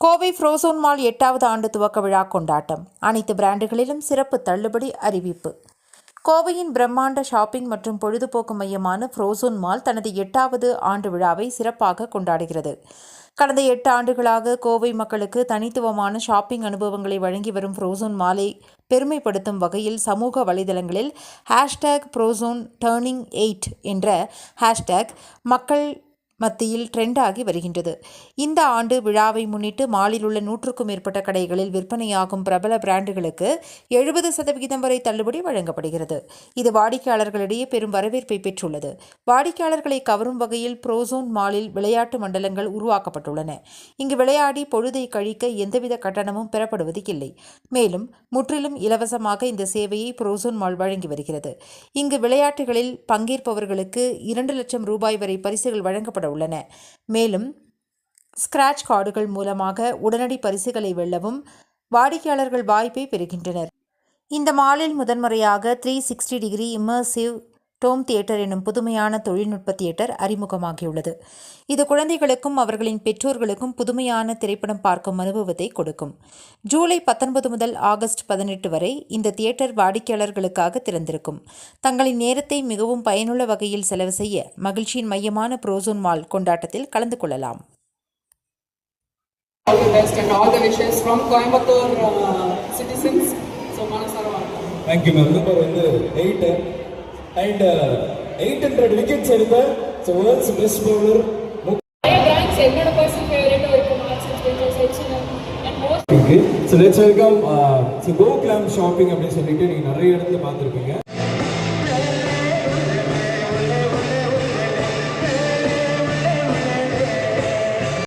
Kovai ஃப்ரோசோன் mall எட்டாவது ஆண்டு துவக்க விழா கொண்டாட்டம். அனைத்து பிராண்டுகளிலும் சிறப்பு தள்ளுபடி அறிவிப்பு. கோவையின் பிரம்மாண்ட ஷாப்பிங் மற்றும் பொழுதுபோக்கு மையமான ஃப்ரோசோன் மால் தனது எட்டாவது ஆண்டு விழாவை சிறப்பாக கொண்டாடுகிறது. கடந்த எட்டு ஆண்டுகளாக கோவை மக்களுக்கு தனித்துவமான ஷாப்பிங் அனுபவங்களை வழங்கி வரும் ஃப்ரோசோன் மாலை பெருமைப்படுத்தும் வகையில் சமூக வலைதளங்களில் ஹேஷ்டேக் ப்ரோசோன் டேர்னிங் எயிட் என்ற ஹேஷ்டேக் மக்கள் மத்தியில் ட்ரெண்டாகி வருகின்றது. இந்த ஆண்டு விழாவை முன்னிட்டு மாலில் உள்ள நூற்றுக்கும் மேற்பட்ட கடைகளில் விற்பனையாகும் பிரபல பிராண்டுகளுக்கு எழுபது சதவிகிதம் வரை தள்ளுபடி வழங்கப்படுகிறது. இது வாடிக்கையாளர்களிடையே பெரும் வரவேற்பை பெற்றுள்ளது. வாடிக்கையாளர்களை கவரும் வகையில் ப்ரோசோன் மாலில் விளையாட்டு மண்டலங்கள் உருவாக்கப்பட்டுள்ளன. இங்கு விளையாடி பொழுதை கழிக்க எந்தவித கட்டணமும் பெறப்படுவது இல்லை. மேலும் முற்றிலும் இலவசமாக இந்த சேவையை புரோசோன் மால் வழங்கி வருகிறது. இங்கு விளையாட்டுகளில் பங்கேற்பவர்களுக்கு இரண்டு லட்சம் ரூபாய் வரை பரிசுகள் வழங்கப்பட உள்ளன மேலும் ஸ்கிராட்ச் கார்டுகள் மூலமாக உடனடி பரிசுகளை வெல்லவும் வாடிக்கையாளர்கள் வாய்ப்பை பெறுகின்றனர். இந்த மாலில் முதன்முறையாக three sixty degree immersive dome theatre எனும் புதுமையான தொழில்நுட்ப தியேட்டர் அறிமுகமாகியுள்ளது. இது குழந்தைகளுக்கும் அவர்களின் பெற்றோர்களுக்கும் புதுமையான திரைப்படம் பார்க்கும் அனுபவத்தை கொடுக்கும். ஜூலை பத்தொன்பது முதல் ஆகஸ்ட் பதினெட்டு வரை இந்த தியேட்டர் வாடிக்கையாளர்களுக்காக திறந்திருக்கும். தங்களின் நேரத்தை மிகவும் பயனுள்ள வகையில் செலவு செய்ய மகிழ்ச்சியின் மையமான ப்ரோசோன் மால் கொண்டாட்டத்தில் கலந்து கொள்ளலாம். All the best and all the wishes from Coimbatore uh, citizens. So, Manasara Vanakkam. Thank you ma'am number வந்து eight and eight hundred wickets எடுத்த so world's best bowler so let's welcome so go glam shopping அப்படின்னு சொல்லிட்டு நீங்கள் நிறைய இடத்துல பார்த்துருப்பீங்க.